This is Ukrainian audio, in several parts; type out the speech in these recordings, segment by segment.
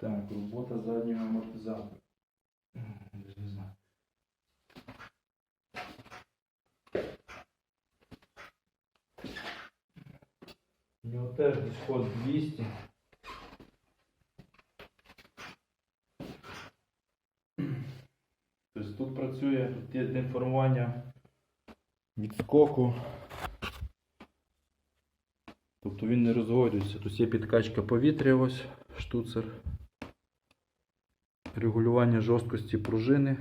Так, робота заднього амортизатора. Не знаю. У нього теж десь ход 200. Тобто тут працює, тут є інформування від скоку. Тобто він не розгодюється. Тут є підкачка повітря, ось штуцер. Регулювання жорсткості пружини,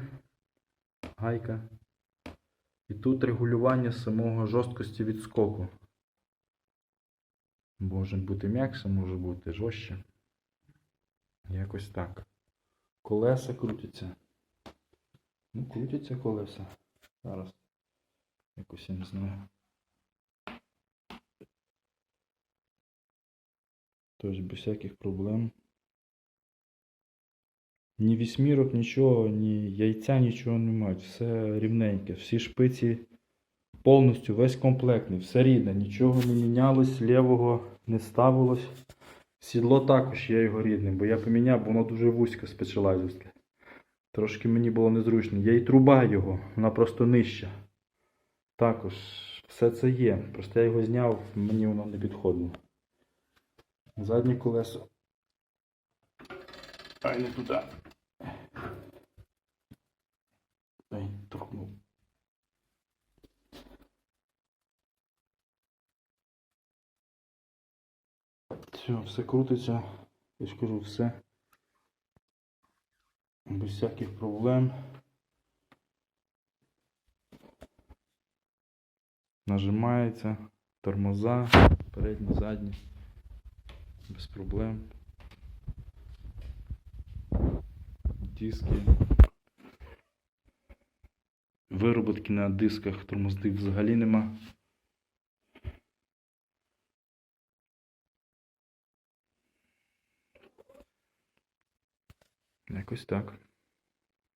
гайка. І тут регулювання самого жорсткості відскоку. Може бути м'якше, може бути жорстче. Якось так. Колеса крутяться. Ну, крутяться колеса. Зараз. Якось я не знаю. Тож без всяких проблем. Ні вісьмірок, нічого, ні яйця, нічого немає. Все рівненьке. Всі шпиці повністю, весь комплектний, все рідне, нічого не мінялось, лівого не ставилось. Сідло також є його рідним, бо я поміняв, воно дуже вузьке спеціалайзерське. Трошки мені було незручно. Є і труба його, вона просто нижча. Також все це є. Просто я його зняв, мені воно не підходило. Заднє колесо. Ай, не туди. Ай, торкнув. Все, все крутиться. Я ж кажу, все. Без всяких проблем. Нажимається, тормоза, передні, задні. Без проблем. Диски. Вироботки на дисках тормозних взагалі нема. Якось так.